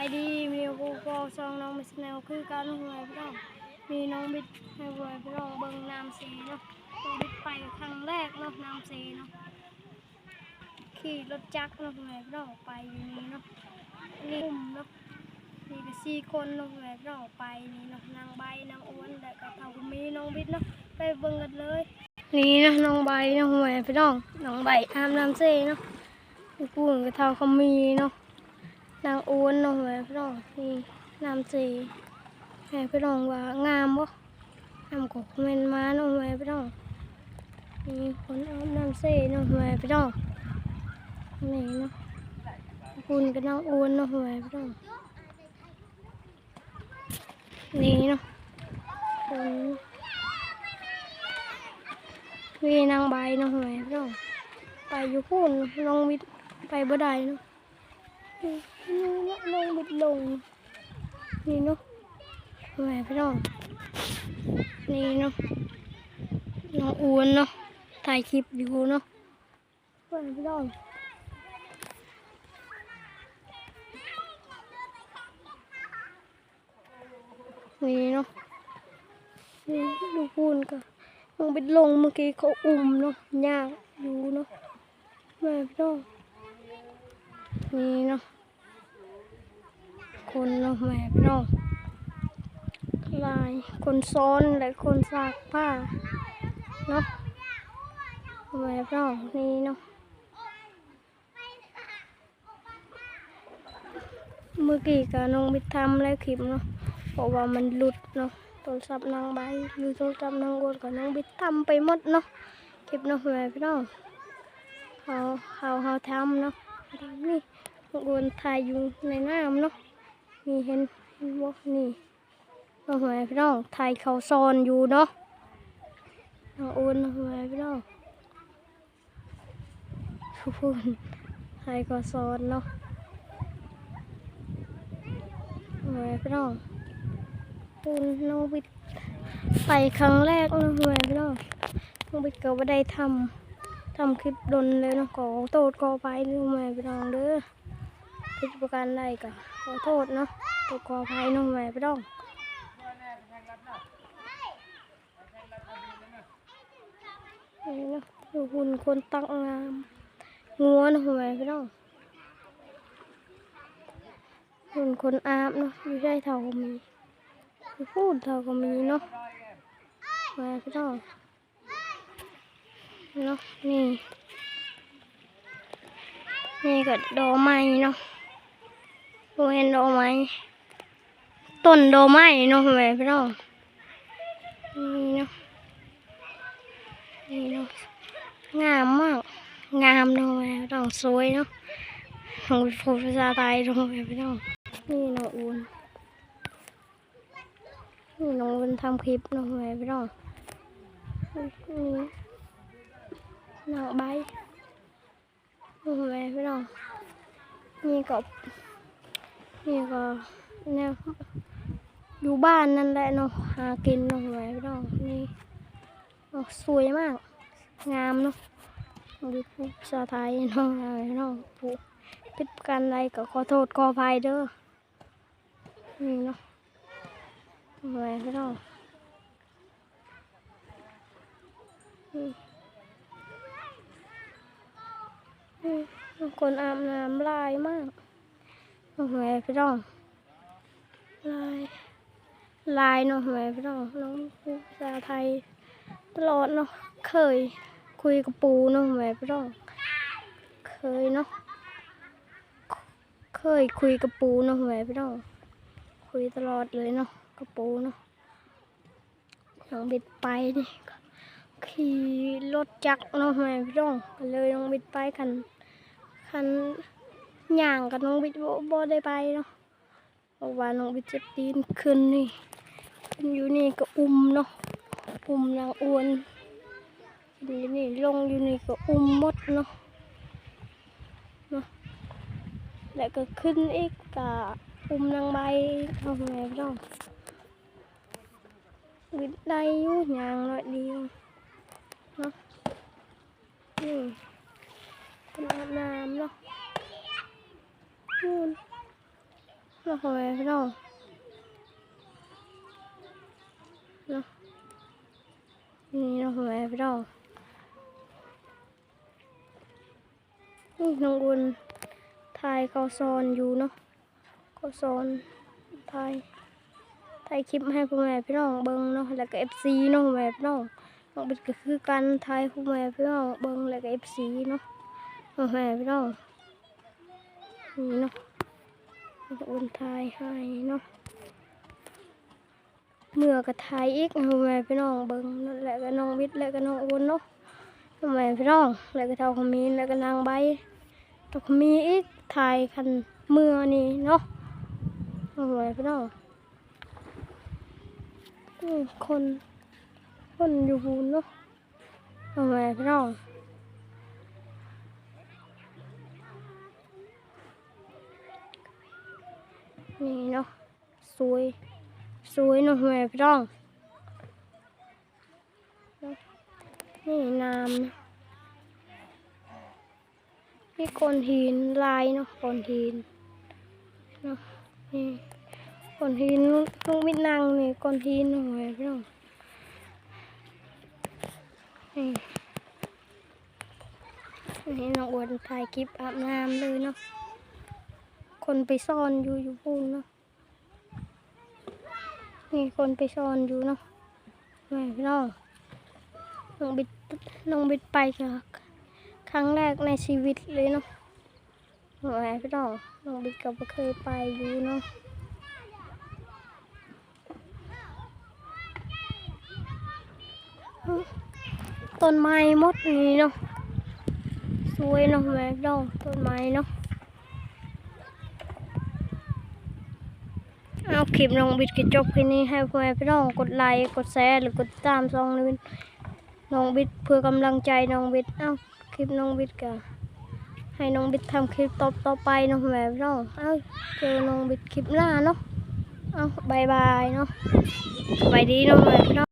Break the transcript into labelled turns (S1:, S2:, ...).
S1: ายดีมีกูกอซองน้องมิสแนลคือการหวยพี่น้องมีน้องบิดให้หวยพี่น้องเบิ่งน้ำสีเนาะน้องบิดไปครั้งแรกเนาะน้ำสีเนาะขี่รถจักรเนาะหวยพี่น้องไปอยู่นี่เนาะนี่อุ้มเนาะมีก็สี่คนเนาะหวยพี่น้องไปนี่เนาะนางใบนางอ้วนแล้วก็เท่าก็มีน้องบิดเนาะไปเบิ่งกันเลยนี่นะน้องใบน้องหวยพี่น้องน้องใบอาบน้ำเซเนาะพูนก็เท่าเขามีเนาะ นางอ้วนเนาะแม่พี่น้องนี่น้ำสีแม่พี่น้องว่างามบ่งามกว่าคอมเมนมาเนาะแม่พี่น้องนี่คนเอาน้ำสีเนาะแม่พี่น้องนี่เนาะคุณกับนางอ้วนเนาะแม่พี่น้องนี่เนาะคนวีนางใบเนาะแม่พี่น้องไปอยู่พูนน้องวิทย์ไปบ่ได้เนาะ นี่เนาะลงบิดลง นี่เนาะแหวพี่น้องนี่เนาะน้องอ้วนเนาะถ่ายคลิปอยู่เนาะแหวพี่น้องนี่เนาะนี่ดูพูนก็ลงบิดลงเมื่อกี้เขาอุ้มเนาะยากอยู่เนาะแหวพี่น้องนี่เนาะ คนเนาะแม่พี่น้องลายคนซ้อนและคนสากผ้าเนาะแม่พี่น้องนี่เนาะเมื่อกี้กับน้องบิดทำแล้วคลิปเนาะเพราะว่ามันหลุดเนาะโทรศัพท์นางใบหรือโทรศัพท์นางโกนกับน้องบิดทำไปหมดเนาะคลิปเนาะแม่พี่น้องเขาเขาเขาทำเนาะนี่น้องโกนถ่ายอยู่ในน้ำเนาะ นี่เห็นเห็นบ่นี่น้องหวยพี่น้องถ่ายเขาซอนอยู่เนาะน้องโอนน้องหวยพี่น้องทุกคนถ่ายเขาซอนเนาะน้องหวยพี่น้องปูนน้องบิดไปครั้งแรกน้องหวยพี่น้องน้องบิดก็ไม่ได้ทำทำคลิปดนเลยนะขอโทษขอไปน้องหวยพี่น้องเด้อผิดประการใดก็ข อโทษเนาะตัวขออภัยน้องแม่พี่น้องนี่เนาะดูหุ่นคนตั้งงามงัวนะแม่พี่น้องหุ่นคนอาบเนาะไม่ใช่เท่าก็มีพูดเท่าก็มีเนาะแม่พี่น้องเนาะนี่นี่ก็ดอกไม้เนาะ โเห็นดอกไม้ต้นดอกไม้เนาะแม่พี่น้องนี่เนาะนี่เนาะงามมาก งามเนาะแม่พี่น้องสวยเนาะของพูดภาษาไทยเนาะแม่พี่น้องนี่เน้องอุ่นนี่น้องอุ่นทำคลิปเนาะแม่พี่น้องนี่เน้องใบเนาะแม่พี่น้องนี่ก็ นี่ก็แนวอยู่บ้านนั่นแหละเนาะหากินเนาะไว้พี่น้องนี่เนาะสวยมาก งามเนาะดูพูดภาษาไทยเนาะไว้พี่น้องผู้ผิดประการใดก็ขอโทษขออภัยเด้อนี่เนาะไว้พี่น้องอืมอืมคนอาบน้ำลายมาก โอ้โหพี่น้องลายลายเนาะโอ้โหพี่น้องน้องพูดภาษาไทย ตลอดเนาะเคยคุยกับปูนาะโอ้โหพี่น้องเคยเนาะเคยคุยกับปูนาะโอ้โหพี่น้องคุยตลอดเลยเนาะกับปูเนาะน้องบิดไปนี่ขี่รถจักรเนาะโอ้โหพี่น้องเลยน้องบิดไปคันคัน ย่างกับน้องบิดบ่บ่ได้ไปเนาะเพราะว่าน้องบิดเจ็บตีนขึ้นนี่ขึ้นอยู่นี่ก็อุ้มเนาะอุ้มนางอ้วนขึ้นอยู่นี่ลงอยู่นี่ก็อุ้มมดเนาะเนาะแล้วก็ขึ้นอีกก็อุ้มนางใบเอาไงพี่น้องบิดได้อยู่ย่างหน่อยเดียวเนาะนี่เป็นอาบน้ำเนาะ นู่นน้องพ่อแม่พี่น้องเนานี่น้องพ่อแม่พี่น้องนี่น้องอุ่นถ่ายเขาซอนอยู่เนาะเขาซอนถ่ายถ่ายคลิปให้พ่อแม่พี่น้องเบิ่งเนาะแล้วก็เอฟซีเนาะพ่อแม่พี่น้องน้องบิดก็คือการถ่ายพ่อแม่พี่น้องเบิ่งแล้วก็เอฟซีเนาะพ่อแม่พี่น้อง นี่เนาะอุ่นทายให้เนาะเมื่อก็ทายอีกทำไมพี่น้องเบิ้งแหละก็น้องวิทย์แล้วก็น้องอุ่นเนาะทำไมพี่น้องแล้วก็เท่าขมิ้นแล้วก็นางใบเท่าขมิ้นอีกทายคันเมื่อนี่เนาะทำไมพี่น้องอืมคนคนอยู่บูนเนาะทำไมพี่น้อง นี่เนาะสวยสวยเนาะแม่พี่น้องนี่น้ำนะนี่ก้อนหินลายเนาะก้อนหินเนาะนี่ก้อนหินลูกมิดนางนี่ก้อนหินเนาะแม่พี่น้องนี่นี่น้องอวนถ่ายคลิปอาบน้ำเลยเนาะ คนไปซ่อนอยู่อยู่พูนเนาะนี่คนไปซ่อนอยู่เนาะแม่พี่น้องน้องบิดน้องบิดไปกับครั้งแรกในชีวิตเลยเนาะแม่พี่น้องน้องบิดก็บ่เคยไปอยู่เนาะต้นไม้มดนี่เนาะสวยเนาะแม่พี่น้องต้นไม้เนาะ เอาคลิปน้องบิดกิจบคลิปนี้ให้พ่อแม่พี่น้องกดไลค์กดแชร์หรือกดติดตามซองน้องบิดน้องบิดเพื่อกำลังใจน้องบิดเอ้าคลิปน้องบิดก็ให้น้องบิดทำคลิปต่อต่อไปน้องแม่พี่น้องเอ้าเจอน้องบิดคลิปหน้าเนาะเอ้าบายบายเนาะสบายดีน้องแม่พี่น้อง